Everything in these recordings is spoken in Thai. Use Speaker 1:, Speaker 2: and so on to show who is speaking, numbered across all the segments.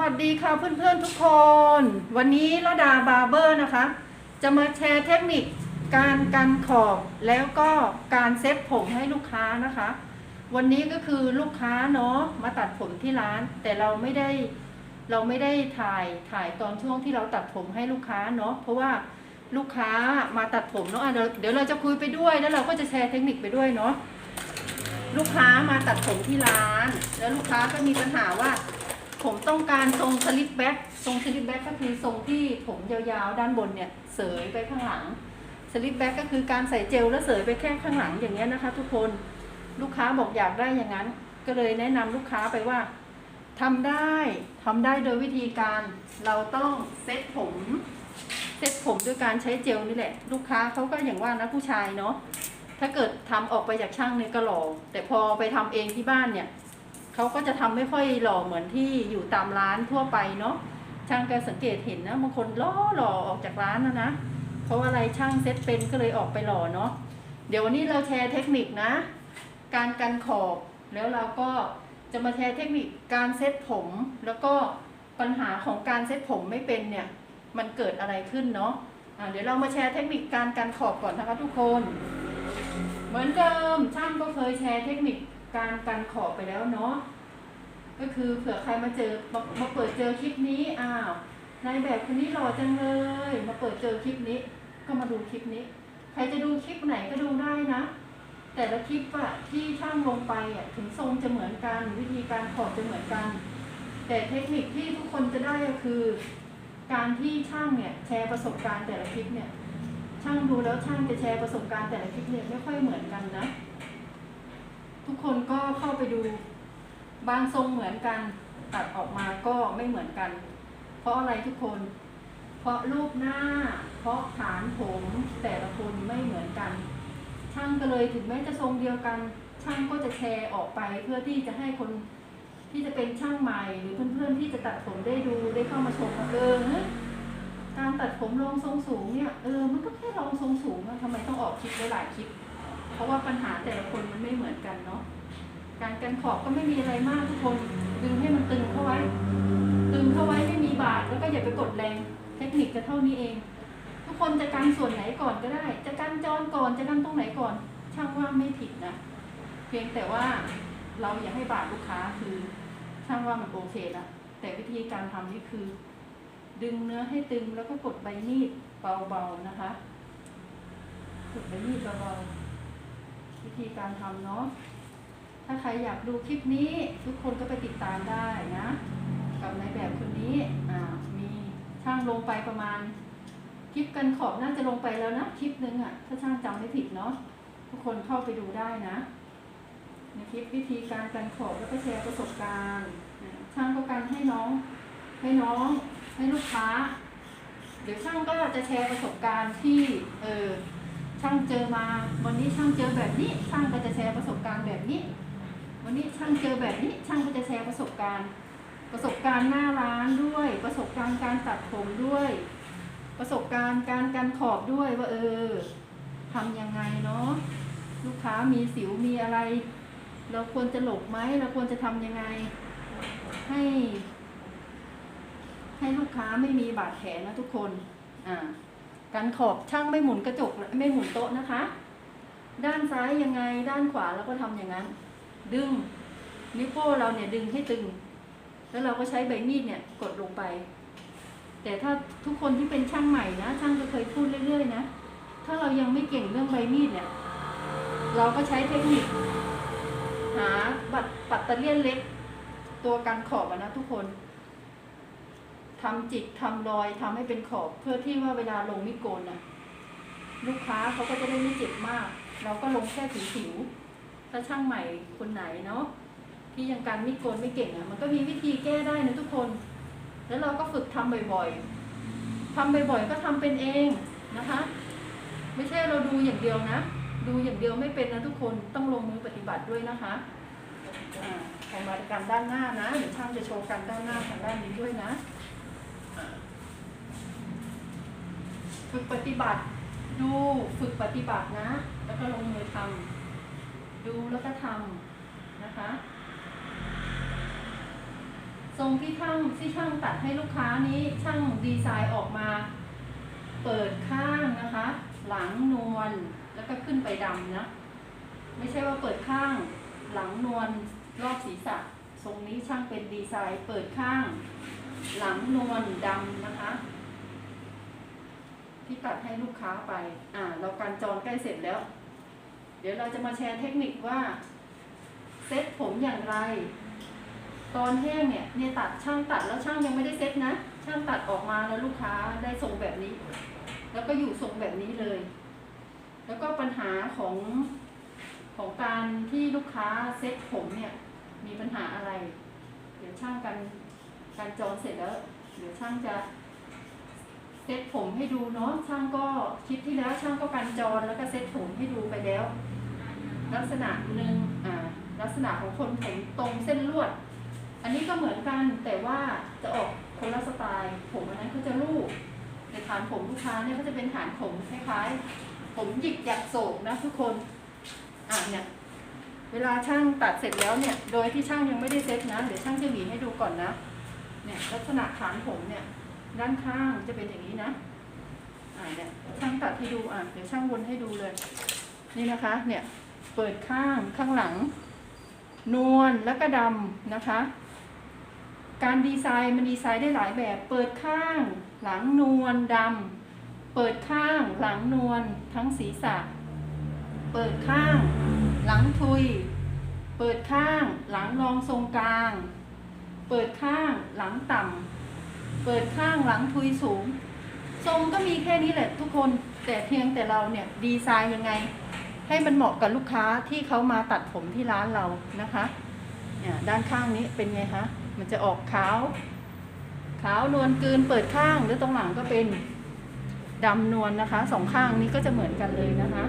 Speaker 1: วัสดีค่ะเพื่อนๆทุกคน วันนี้ระดาบาร์เบอร์นะคะ จะมาแชร์เทคนิคการกันขอบแล้วก็การเซ็ตผมให้ลูกค้านะคะ วันนี้ก็คือลูกค้าเนาะมาตัดผมที่ร้าน แต่เราไม่ได้เราไม่ได้ถ่ายถ่ายตอนช่วงที่เราตัดผมให้ลูกค้าเนาะเพราะว่าลูกค้ามาตัดผมเนาะะเดี๋ยวเดี๋ยวเราจะคุยไปด้วยแล้วเราก็จะแชร์เทคนิคไปด้วยเนาะลูกค้ามาตัดผมที่ร้าน แล้วลูกค้าก็มีปัญหาว่า ผมต้องการทรงสลิปแบ็กทรงสลิปแบ็กก็คือทรงที่ผมยาวๆ ด้านบนเนี่ยเสยไปข้างหลังสลิปแบ็กก็คือการใส่เจลแล้วเสยไปแค่ข้างหลังอย่างเงี้ยนะคะ ทุกคนลูกค้าบอกอยากได้อย่างนั้น ก็เลยแนะนำลูกค้าไปว่าทำได้ทำได้โดยวิธีการเราต้องเซ็ตผมเซ็ตผมด้วยการใช้เจลนี่แหละ ลูกค้าเขาก็อย่างว่านะผู้ชายเนาะถ้าเกิดทำออกไปจากช่างเนี่ยก็หล่อแต่พอไปทำเองที่บ้านเนี่ย เขาก็จะทำไม่ค่อยหล่อเหมือนที่อยู่ตามร้านทั่วไปเนาะช่างก็สังเกตเห็นนะบางคนล่อหล่อออกจากร้านนะนะเพราะอะไรช่างเซ็ตเป็นก็เลยออกไปหล่อเนาะเดี๋ยววันนี้เราแชร์เทคนิคนะ การกันขอบแล้วเราก็จะมาแชร์เทคนิคการเซ็ตผม แล้วก็ปัญหาของการเซ็ตผมไม่เป็นเนี่ย มันเกิดอะไรขึ้นเนาะะเดี๋ยวเรามาแชร์เทคนิคการกันขอบก่อนนะคะทุกคน เหมือนเดิมช่างก็เคยแชร์เทคนิค การกันขอบไปแล้วเนาะก็คือเผื่อใครมาเจอมามาเปิดเจอคลิปนี้อ้าวนายแบบคนนี้หล่อจังเลย มาเปิดเจอคลิปนี้ ก็มาดูคลิปนี้ ใครจะดูคลิปไหนก็ดูได้นะ แต่ละคลิปอะที่ช่างลงไปอะถึงทรงจะเหมือนกัน วิธีการขอบจะเหมือนกัน แต่เทคนิคที่ทุกคนจะได้ก็คือ การที่ช่างเนี่ยแชร์ประสบการณ์แต่ละคลิปเนี่ยช่างดูแล้วช่างจะแชร์ประสบการณ์แต่ละคลิปเนี่ยไม่ค่อยเหมือนกันนะ ทุกคนก็เข้าไปดู บางทรงเหมือนกัน ตัดออกมาก็ไม่เหมือนกัน เพราะอะไรทุกคน เพราะรูปหน้า เพราะฐานผมแต่ละคนไม่เหมือนกัน ช่างก็เลยถึงแม้จะทรงเดียวกัน ช่างก็จะแชร์ออกไปเพื่อที่จะให้คนที่จะเป็นช่างใหม่หรือเพื่อนๆที่จะตัดผมได้ดูได้เข้ามาชมว่าเออการตัดผมรองทรงสูงเนี่ยเออมันก็แค่รองทรงสูงอะทำไมต้องออกคลิปหลายๆคลิป เพราะว่าปัญหาแต่ละคนมันไม่เหมือนกันเนาะการกันขอบก็ไม่มีอะไรมากทุกคนดึงให้มันตึงเข้าไว้ ตึงเข้าไว้ไม่มีบาดแล้วก็อย่าไปกดแรง เทคนิคจะเท่านี้เอง ทุกคนจะกันส่วนไหนก่อนก็ได้ จะกันจอนก่อนจะกันตรงไหนก่อน ช่างว่าไม่ผิดนะเพียงแต่ว่าเราอย่าให้บาดลูกค้าคือช่างว่ามันโอเคละแต่วิธีการทำนี่คือ ดึงเนื้อให้ตึงแล้วก็กดใบมีดเบาๆนะคะกดใบมีดเบาๆ วิธีการทำเนาะ ถ้าใครอยากดูคลิปนี้ทุกคนก็ไปติดตามได้นะ กับในแบบคนนี้อ่ามีช่างลงไปประมาณคลิปกันขอบน่าจะลงไปแล้วนะคลิปนึงอะ่ะถ้าช่างจำไม่ผิดเนาะทุกคนเข้าไปดูได้นะในคลิปวิธีการกันขอบแล้วก็แชร์ประสบการณ์ช่างก็การให้น้อง ให้น้อง ให้ลูกค้า เดี๋ยวช่างก็จะแชร์ประสบการณ์ที่เออ ช่างเจอมา วันนี้ช่างเจอแบบนี้ ช่างก็จะแชร์ประสบการณ์แบบนี้ วันนี้ช่างเจอแบบนี้ ช่างก็จะแชร์ประสบการณ์ ประสบการณ์หน้าร้านด้วย ประสบการณ์การตัดผมด้วย ประสบการณ์การกันขอบด้วยว่าเออทำยังไงเนาะลูกค้ามีสิวมีอะไร เราควรจะหลบไหมเราควรจะทำยังไง ให้ ให้ลูกค้าไม่มีบาดแผลนะทุกคนอ่า การขอบช่างไม่หมุนกระจกไม่หมุนโต๊ะนะคะ ด้านซ้ายยังไงด้านขวาเราก็ทำอย่างนั้น ดึงนิ้วโป้เราเนี่ยดึงให้ตึง แล้วเราก็ใช้ใบมีดเนี่ยกดลงไป แต่ถ้าทุกคนที่เป็นช่างใหม่นะช่างจะเคยพูดเรื่อยๆนะถ้าเรายังไม่เก่งเรื่องใบมีดเนี่ย เราก็ใช้เทคนิค หาบัตรปัตเตอร์เลียนเล็ก ตัวกันขอบนะทุกคน ทำจิกทำรอยทำให้เป็นขอบเพื่อที่ว่าเวลาลงมิโกนน่ะลูกค้าเขาก็จะได้ไม่เจ็บมาก เราก็ลงแค่ผิวๆถ้าช่างใหม่คนไหนเนาะที่ยังการมิโกนไม่เก่งอะ มันก็มีวิธีแก้ได้นะทุกคน แล้วเราก็ฝึกทำบ่อยๆทำบ่อยๆ ก็ทำเป็นเองนะคะ ไม่ใช่เราดูอย่างเดียวนะ ดูอย่างเดียวไม่เป็นนะทุกคนต้องลงมือปฏิบัติด้วยนะคะอ่าของมาตรการด้านหน้านะเดี๋ยวช่างจะโชว์กันด้านหน้าทางด้านนี้ด้วยนะ ฝึกปฏิบัติ ดูฝึกปฏิบัตินะ แล้วก็ลงมือทำดูแล้วก็ทำนะคะทรงที่ช่างที่ช่างตัดให้ลูกค้านี้ช่างดีไซน์ออกมา เปิดข้างนะคะ หลังนวลแล้วก็ขึ้นไปดำนะไม่ใช่ว่าเปิดข้าง หลังนวลรอบศีรษะ ทรงนี้ช่างเป็นดีไซน์ เปิดข้าง หลังนวลดำนะคะ ที่ตัดให้ลูกค้าไป อ่า เราการจรใกล้เสร็จแล้ว เดี๋ยวเราจะมาแชร์เทคนิคว่า เซ็ตผมอย่างไร ตอนแห้งเนี่ยเนี่ยตัดช่างตัดแล้วช่างยังไม่ได้เซ็ตนะ ช่างตัดออกมาแล้วลูกค้าได้ทรงแบบนี้ แล้วก็อยู่ทรงแบบนี้เลย แล้วก็ปัญหาของของการที่ลูกค้าเซ็ตผมเนี่ย มีปัญหาอะไร เดี๋ยวช่างกัน การจรเสร็จแล้วเดี๋ยวช่างจะเซ็ตผมให้ดูเนาะช่างก็คลิปที่แล้วช่างก็การจรแล้วก็เซ็ตผมให้ดูไปแล้ว ลักษณะหนึ่งอ่าลักษณะของคนผมตรงเส้นลวด อันนี้ก็เหมือนกันแต่ว่าจะออกคนละสไตล์ผมอันนั้นเขาจะลูกในฐานผมลูกค้าเนี่ยเขาจะเป็นฐานผมคล้ายๆ ผมหยิกหยักโศกนะทุกคนอ่าเนี่ยเวลาช่างตัดเสร็จแล้วเนี่ยโดยที่ช่างยังไม่ได้เซ็ตนะเดี๋ยวช่างจะหวีให้ดูก่อนนะ เนี่ยลักษณะฐานผมเนี่ยด้านข้างจะเป็นอย่างนี้นะอ่าเนี่ยช่างตัดให้ดูอะเดี๋ยวช่างวนให้ดูเลย นี่นะคะ เนี่ยเปิดข้างข้างหลัง นวลแล้วก็ดำนะคะ การดีไซน์มันดีไซน์ได้หลายแบบ เปิดข้าง หลังนวลดำเปิดข้างหลังนวลทั้งศีรษะ เปิดข้าง หลังทุย เปิดข้าง หลังรองทรงกลาง เปิดข้างหลังต่ำเปิดข้างหลังทุยสูง ทรงก็มีแค่นี้แหละทุกคนแต่เพียงแต่เราเนี่ยดีไซน์ยังไง ให้มันเหมาะกับลูกค้าที่เขามาตัดผมที่ร้านเรานะคะเนี่ยด้านข้างนี้เป็นไงคะมันจะออกขาว ขาวนวลกลืนเปิดข้างหรือตรงหลังก็เป็นดำนวลนะคะสองข้างนี้ก็จะเหมือนกันเลยนะคะ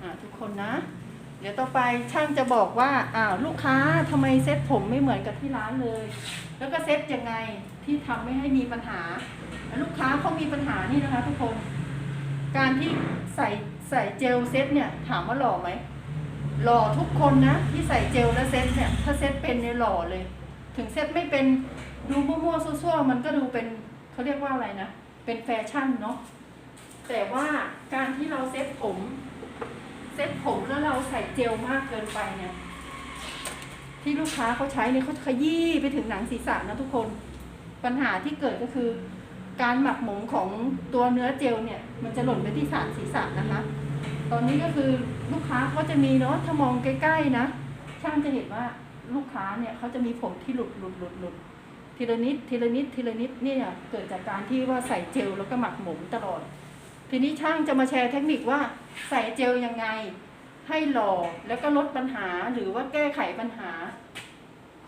Speaker 1: อ่าทุกคนนะ เดี๋ยวต่อไปช่างจะบอกว่าอ้าวลูกค้าทำไมเซ็ตผมไม่เหมือนกับที่ร้านเลย แล้วก็เซ็ตยังไงที่ทำไม่ให้มีปัญหา ลูกค้าเขามีปัญหานี่นะคะ ทุกคน การที่ใส่ใส่เจลเซ็ตเนี่ย ถามว่าหล่อไหมหล่อทุกคนนะที่ใส่เจลแล้วเซ็ตเนี่ย ถ้าเซ็ตเป็นเนี่ยหล่อเลย ถึงเซ็ตไม่เป็นดูมั่วๆซั่วๆมันก็ดูเป็นเขาเรียกว่าอะไรนะเป็นแฟชั่นเนาะแต่ว่าการที่เราเซ็ตผม เซ็ตผมแล้วเราใส่เจลมากเกินไปเนี่ย ที่ลูกค้าเขาใช้เนี่ยเขาขยี้ไปถึงหนังศีรษะนะทุกคน ปัญหาที่เกิดก็คือ การหมักหมมของตัวเนื้อเจลเนี่ย มันจะหล่นไปที่ฐานศีรษะนะคะ ตอนนี้ก็คือลูกค้าเขาจะมีเนาะถ้ามองใกล้ๆนะช่างจะเห็นว่าลูกค้าเนี่ยเขาจะมีผมที่หลุดหลุดหลุดหลุดทีละนิดทีละนิดทีละนิดเนี่ยเกิดจากการที่ว่าใส่เจลแล้วก็หมักหมมตลอด ทีนี้ช่างจะมาแชร์เทคนิคว่าใส่เจลยังไง ให้หล่อแล้วก็ลดปัญหาหรือว่าแก้ไขปัญหา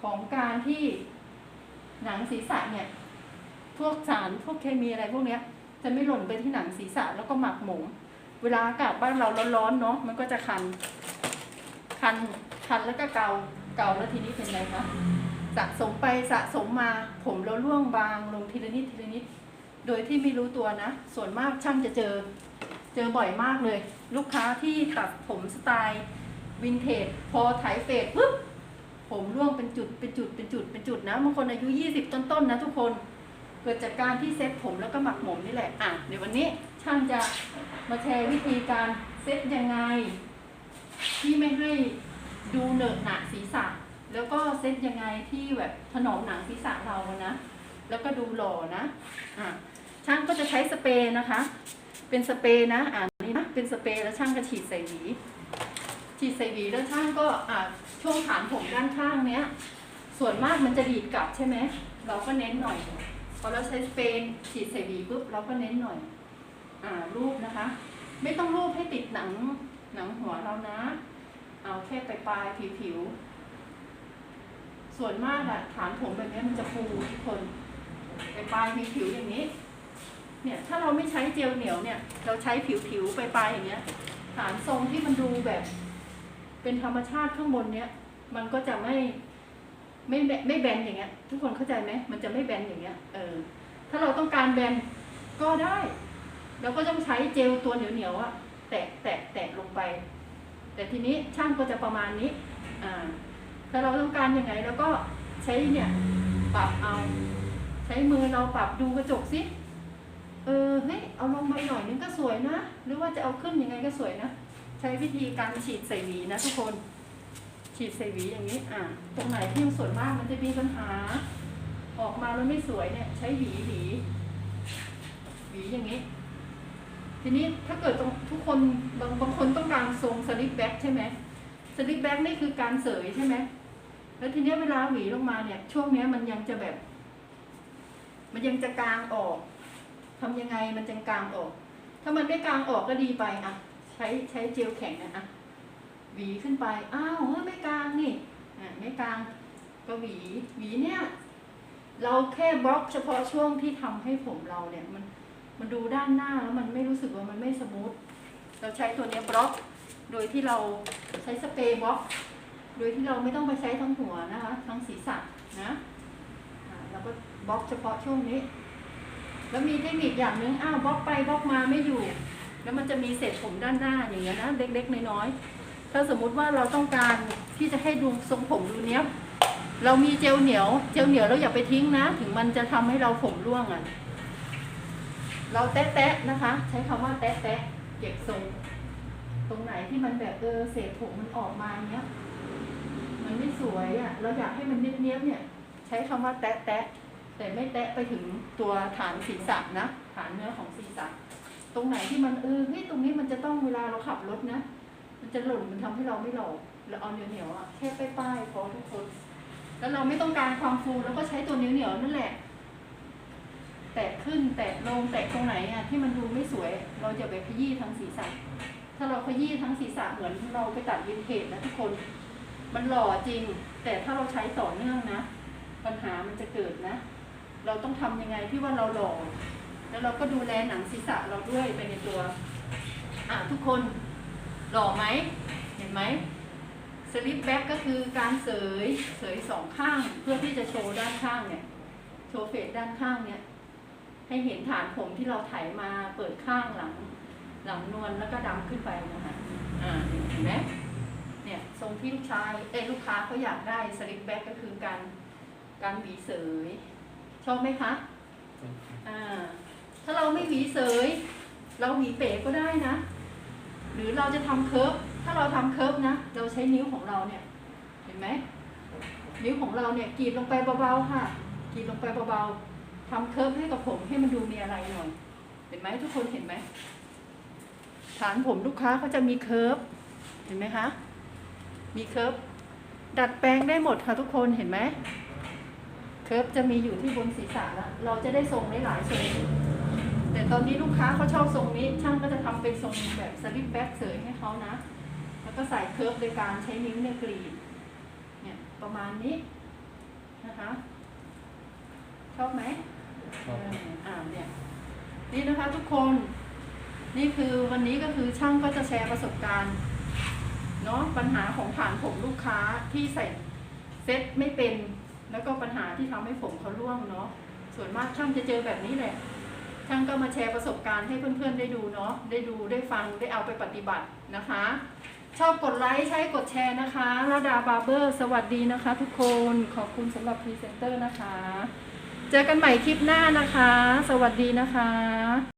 Speaker 1: ของการที่หนังศีรษะเนี่ย พวกสารพวกเคมีอะไรพวกเนี้ย จะไม่หล่นไปที่หนังศีรษะแล้วก็หมักหมมเวลาอากาศบ้านเราร้อนๆเนาะมันก็จะคัน คันคันแล้วก็เกาเกาแล้วทีนี้เป็นไงคะสะสมไปสะสมมาผมเราล่วงบางลงทีละนิดทีละนิด โดยที่ไม่รู้ตัวนะ ส่วนมากช่างจะเจอ เจอบ่อยมากเลย ลูกค้าที่ตัดผมสไตล์วินเทจพอถ่ายเฟดปุ๊บผมร่วงเป็นจุดเป็นจุดเป็นจุดเป็นจุดนะบางคนอายุ 20 ต้นๆนนะทุกคนเกิดจากการที่เซ็ตผมแล้วก็หมักหมมนี่แหละอะเดี๋ยววันนี้ช่างจะมาแชร์วิธีการเซ็ตยังไง ที่ไม่ให้ดูเหนอะหนะศีรษะ แล้วก็เซ็ตยังไงที่แบบถนอมหนังศีรษะเรานะ แล้วก็ดูหล่อนะอะ ช่างก็จะใช้สเปรย์นะคะ เป็นสเปรย์นะอ่านี่นะเป็นสเปรย์แล้วช่างก็ฉีดใส่หวีฉีดใส่หวีแล้วช่างก็อ่าช่วงฐานผมด้านข้างเนี้ย ส่วนมากมันจะดีดกลับใช่ไหมเราก็เน้นหน่อยพอเราใช้สเปรย์ฉีดใส่หวีปุ๊บเราก็เน้นหน่อย อ่ารูปนะคะ ไม่ต้องรูปให้ติดหนังหนังหัวเรานะ เอาแค่ปลายปลายผิวผิวส่วนมากอะฐานผมแบบนี้มันจะฟูทุกคนปลายปลายผิวผิวอย่างนี้ เนี่ยถ้าเราไม่ใช้เจลเหนียวเนี่ย เราใช้ผิวผิวๆปลายปลายอย่างเงี้ยฐานทรงที่มันดูแบบ เป็นธรรมชาติข้างบนเนี้ยมันก็จะไม่ไม่ไม่แบนอย่างเงี้ย ทุกคนเข้าใจไหมมันจะไม่แบนอย่างเงี้ยเออถ้าเราต้องการแบนก็ได้เราก็ต้องใช้เจลตัวเหนียวๆอะแตะแตะแตะลงไป แต่ทีนี้ช่างก็จะประมาณนี้อ่าถ้าเราต้องการยังไงเราก็ใช้เนี่ยปรับเอา ใช้มือเราปรับดูกระจกสิ เออเฮ้ยเอาลงมาหน่อยนึงก็สวยนะ หรือว่าจะเอาขึ้นยังไงก็สวยนะ ใช้วิธีการฉีดใส่หวีนะทุกคน ฉีดใส่หวีอย่างนี้ อ่าตรงไหนที่มันส่วนมากมันจะมีปัญหา ออกมาแล้วไม่สวยเนี่ย ใช้หวีหวีหวีอย่างนี้ ทีนี้ถ้าเกิดทุกคนบางบางคนต้องการทรงสลิปแบ็กใช่ไหมสลิปแบ็กนี่คือการเสยใช่ไหมแล้วทีนี้เวลาหวีลงมาเนี่ย ช่วงนี้มันยังจะแบบ มันยังจะกลางออก ทำยังไงมันจะกลางออก ถ้ามันไม่กลางออกก็ดีไปอะ ใช้ใช้เจลแข็งนะอะหวีขึ้นไป อ้าวไม่กลางนี่อะไม่กลางก็หวีหวีเนี่ย เราแค่บล็อกเฉพาะช่วงที่ทำให้ผมเราเนี่ยมันมันดูด้านหน้าแล้วมันไม่รู้สึกว่ามันไม่สมูทเราใช้ตัวเนี้ยบล็อก โดยที่เราใช้สเปรย์บล็อก โดยที่เราไม่ต้องไปใช้ทั้งหัวนะคะ ทั้งศีรษะนะอ่าเราก็บล็อกเฉพาะช่วงนี้ แล้วมีเทคนิคอย่างนึงอ้าวบล็อกไปบล็อกมาไม่อยู่ แล้วมันจะมีเศษผมด้านหน้าอย่างเงี้ยนะเล็กๆน้อยๆถ้าสมมุติว่าเราต้องการที่จะให้ดูทรงผมดูเนี้ยเรามีเจลเหนียว เจลเหนียวเราอย่าไปทิ้งนะ ถึงมันจะทำให้เราผมร่วงอะ เราแตะๆนะคะ ใช้คำว่าแตะๆเก็บทรง ตรงไหนที่มันแบบเออเศษผมมันออกมาเนี้ยมันไม่สวยอะ เราอยากให้มันเนียบๆเนี่ย ใช้คำว่าแตะแตะๆ แต่ไม่แตะไปถึงตัวฐานศีรษะนะฐานเนื้อของศีรษะ ตรงไหนที่มันเออเฮ้ยตรงนี้มันจะต้องเวลาเราขับรถนะ มันจะหล่นมันทำให้เราไม่หล่อเราเอาเหนียวอะแค่ป้ายๆพอทุกคนแล้วเราไม่ต้องการความฟูเราก็ใช้ตัวเหนียวนั่นแหละ แตะขึ้นแตะลงแตะตรงไหนอะที่มันดูไม่สวย เราจะไปขยี้ทั้งศีรษะถ้าเราขยี้ทั้งศีรษะเหมือนเราไปตัดวินเทจนะทุกคน มันหล่อจริง แต่ถ้าเราใช้ต่อเนื่องนะ ปัญหามันจะเกิดนะ เราต้องทำยังไงที่ว่าเราหล่อแล้วเราก็ดูแลหนังศีรษะเราด้วยไปในตัวอะทุกคนหล่อไหมเห็นไหมสลิปแบ็กก็คือการเสยเสยสองข้างเพื่อที่จะโชว์ด้านข้างเนี่ยโชว์เฟสด้านข้างเนี่ยให้เห็นฐานผมที่เราไถมาเปิดข้างหลัง หลังนวลแล้วก็ดำขึ้นไปนะคะอ่าเห็นไหมเนี่ยทรงที่ลูกชายเอ้ลูกค้าเขาอยากได้สลิปแบ็กก็คือการการหวีเสย ชอบไหมคะอ่าถ้าเราไม่หวีเสย เราหวีเป๋ก็ได้นะ หรือเราจะทำเคิร์ฟถ้าเราทำเคิร์ฟนะ เราใช้นิ้วของเราเนี่ย เห็นไหมนิ้วของเราเนี่ยกรีดลงไปเบาๆค่ะกรีดลงไปเบาๆทำเคิร์ฟให้กับผมให้มันดูมีอะไรหน่อย เห็นไหมทุกคนเห็นไหมฐานผมลูกค้าเขาจะมีเคิร์ฟเห็นไหมคะ มีเคิร์ฟดัดแปลงได้หมดค่ะทุกคนเห็นไหม เคิร์ฟจะมีอยู่ที่บนศีรษะแล้วเราจะได้ทรงได้หลายทรงแต่ตอนนี้ลูกค้าเขาชอบทรงนี้ ช่างก็จะทำเป็นทรงแบบสลิปแบ็กเสยให้เขานะ แล้วก็ใส่เคิร์ฟโดยการใช้นิ้วเนี่ยกรีดเนี่ยประมาณนี้นะคะชอบไหม
Speaker 2: ชอบ
Speaker 1: เอออ่าเนี่ยนี่นะคะทุกคน นี่คือวันนี้ก็คือช่างก็จะแชร์ประสบการณ์เนาะปัญหาของฐานผมลูกค้าที่ใส่เซ็ตไม่เป็น แล้วก็ปัญหาที่ทำให้ผมเขาร่วงเนาะส่วนมากช่างจะเจอแบบนี้แหละ ช่างก็มาแชร์ประสบการณ์ให้เพื่อนๆได้ดูเนาะได้ดูได้ฟังได้เอาไปปฏิบัตินะคะ ชอบกดไลค์ใช้กดแชร์นะคะระดาบาร์เบอร์ สวัสดีนะคะ ทุกคนขอบคุณสำหรับพรีเซนเตอร์นะคะ เจอกันใหม่คลิปหน้านะคะ สวัสดีนะคะ